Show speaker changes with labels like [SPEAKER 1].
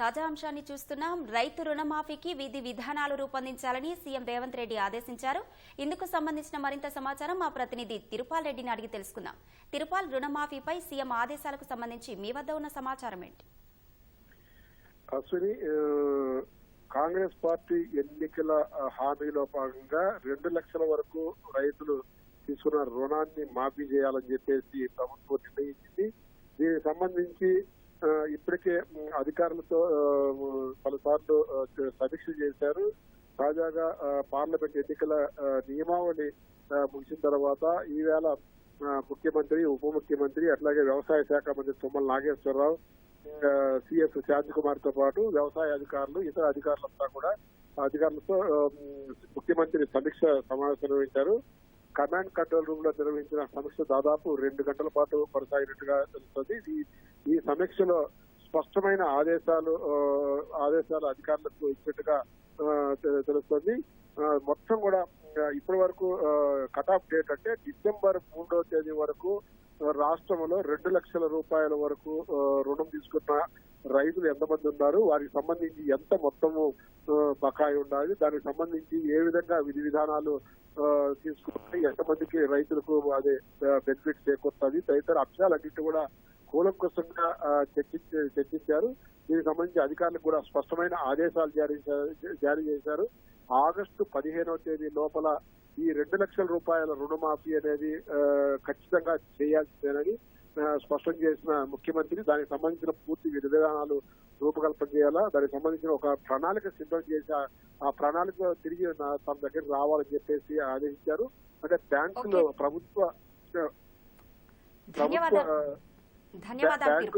[SPEAKER 1] తాజా అంశాన్ని చూస్తున్నాం. రైతు రుణమాఫీకి విధి విధానాలు రూపొందించాలని సీఎం రేవంత్ రెడ్డి ఆదేశించారు. ఇందుకు సంబంధించిన మరింత సమాచారం మా ప్రతినిధి తిరుపాల్ రెడ్డిని అడిగి తెలుసుకుందాం. తిరుపాల్ రుణమాఫీపై సీఎం ఆదేశాలకు సంబంధించి మీ వద్ద ఉన్న సమాచారం ఏంటి?
[SPEAKER 2] అశ్విని కాంగ్రెస్ పార్టీ ఎన్నికల హామీలో భాగంగా రెండు లక్షల వరకు రైతులు తీసుకున్న రుణాన్ని మాఫీ చేయాలని చెప్పేసి ప్రభుత్వం నిర్ణయించింది. దీనికి సంబంధించి ఇప్పటికే అధికారులతో పలుసార్లు సమీక్ష చేశారు. తాజాగా పార్లమెంట్ ఎన్నికల నియమావళి ముగిసిన తర్వాత ఈవేళ ముఖ్యమంత్రి ఉప ముఖ్యమంత్రి అట్లాగే వ్యవసాయ శాఖ మంత్రి తుమ్మల నాగేశ్వరరావు సిఎస్ శాంతి కుమార్తో పాటు వ్యవసాయ అధికారులు ఇతర అధికారులంతా కూడా అధికారులతో ముఖ్యమంత్రి సమీక్ష సమావేశం నిర్వహించారు. కమాండ్ కంట్రోల్ రూమ్లో నిర్వహించిన సమీక్ష దాదాపు రెండు గంటల పాటు కొనసాగినట్టుగా తెలుస్తుంది. ఈ ఈ సమీక్షలో స్పష్టమైన ఆదేశాలు ఆదేశాలు అధికారులకు ఇచ్చినట్టుగా తెలుస్తుంది. మొత్తం కూడా ఇప్పటి వరకు కట్ ఆఫ్ డేట్ అంటే డిసెంబర్ మూడో తేదీ వరకు రాష్ట్రంలో రెండు లక్షల రూపాయల వరకు రుణం తీసుకున్న రైతులు ఎంతమంది ఉన్నారు వారికి సంబంధించి ఎంత మొత్తము బకాయి ఉండాలి దానికి సంబంధించి ఏ విధంగా విధి విధానాలు తీసుకుంటే ఎంతమందికి రైతులకు అదే బెనిఫిట్ చేకూరుతుంది తదితర అంశాలన్నింటి కూడా కూలంకుషంగా చర్చించ చర్చించారు దీనికి సంబంధించి అధికారులకు కూడా స్పష్టమైన ఆదేశాలు జారీ జారీ చేశారు. ఆగస్టు పదిహేనవ తేదీ లోపల ఈ రెండు లక్షల రూపాయల రుణమాఫీ అనేది ఖచ్చితంగా చేయాల్సిందేనని స్పష్టం చేసిన ముఖ్యమంత్రి దానికి సంబంధించిన పూర్తి విధి విధానాలు రూపకల్పన చేయాలా దానికి సంబంధించిన ఒక ప్రణాళిక సిద్ధం చేసి ఆ- ప్రణాళిక తిరిగి తమ దగ్గర రావాలని చెప్పేసి ఆదేశించారు. అంటే బ్యాంకులో. ప్రభుత్వ ప్రభుత్వ
[SPEAKER 1] ధన్యవాదాలు